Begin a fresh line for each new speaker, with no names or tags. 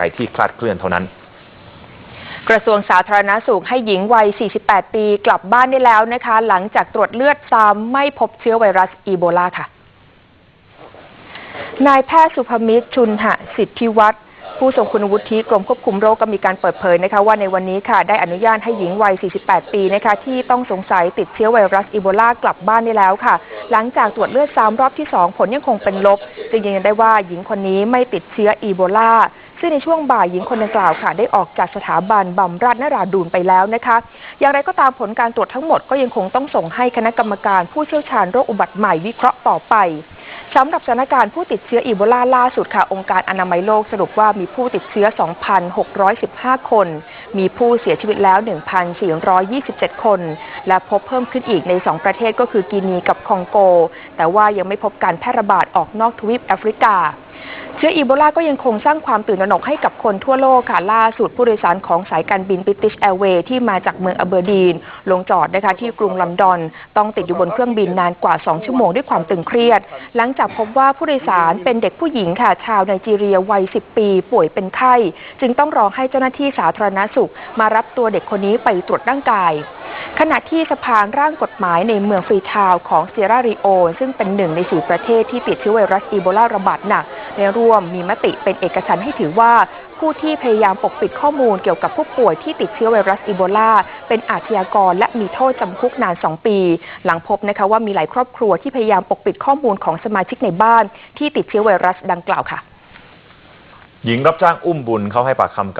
ใจที่คลาดเคลื่อนเท่านั้น
กระทรวงสาธารณาสุขให้หญิงวัย 48 ปีกลับบ้านได้แล้วนะคะ หลังจากตรวจเลือดซ้ำไม่พบเชื้อไวรัสอีโบลาค่ะ นายแพทย์สุภมิตรชุนหะสิทธิวัฒน์ผู้ทรงคุณวุฒิกรมควบคุมโรคก็มีการเปิดเผยนะคะว่าในวันนี้ค่ะ ได้อนุญาตให้หญิงวัย 48 ปีนะคะ ที่ต้องสงสัยติดเชื้อไวรัสอีโบลากลับบ้านได้แล้วค่ะ หลังจากตรวจเลือดซ้ำรอบที่ 2 ผลยังคงเป็นลบ จึงยืนยันได้ว่าหญิงคนนี้ไม่ติดเชื้ออีโบลา ซึ่งในช่วงบ่ายหญิงคนดังกล่าวค่ะได้ออกจากสถาบันบำราชนราดูนไปแล้วนะคะ อย่างไรก็ตามผลการตรวจทั้งหมดก็ยังคงต้องส่งให้คณะกรรมการผู้เชี่ยวชาญโรคอุบัติใหม่วิเคราะห์ต่อไปสำหรับสถานการณ์ผู้ติดเชื้ออีโบลาล่าสุดค่ะ องค์การอนามัยโลกสรุปว่ามีผู้ติดเชื้อ 2,615 คน มีผู้เสียชีวิตแล้ว 1,427 คน และพบเพิ่มขึ้นอีกใน 2 ประเทศก็คือกีนีกับคองโก แต่ว่ายังไม่พบการแพร่ระบาดออกนอกทวีปแอฟริกาเชื้ออีโบลาก็ยังคงสร้างความตื่นตระหนกให้กับคนทั่วโลกค่ะ ล่าสุดผู้โดยสารของสายการบิน British Airways ที่มาจากเมืองอเบอร์ดีน ลงจอดนะคะที่กรุงลอนดอน ต้องติดอยู่บนเครื่องบินนานกว่า 2 ชั่วโมงด้วยความตึงเครียด หลังจากพบว่าผู้โดยสารเป็นเด็กผู้หญิงค่ะ ชาวไนจีเรียวัย 10 ปี ป่วยเป็นไข้ จึงต้องรอให้เจ้าหน้าที่สาธารณสุขมารับตัวเด็กคนนี้ไปตรวจร่างกาย ขณะที่สภาร่างกฎหมายในเมืองฟรีทาวของเซียราริโอ ซึ่งเป็นหนึ่งในสี่ประเทศที่ติดเชื้อไวรัสอีโบลาระบาดหนักได้ร่วมมีมติเป็นเอกฉันให้ถือว่าผู้ที่พยายามปกปิดข้อมูลเกี่ยวกับผู้ป่วยที่ติดเชื้อไวรัสอีโบลา เป็นอาชญากรและมีโทษจำคุกนาน 2 ปี หลังพบนะคะว่ามีหลายครอบครัวที่พยายามปกปิดข้อมูลของสมาชิกในบ้านที่ติดเชื้อไวรัสดังกล่าวค่ะ
หญิงรับจ้างอุ้มบุญเขาให้ปากคำกับ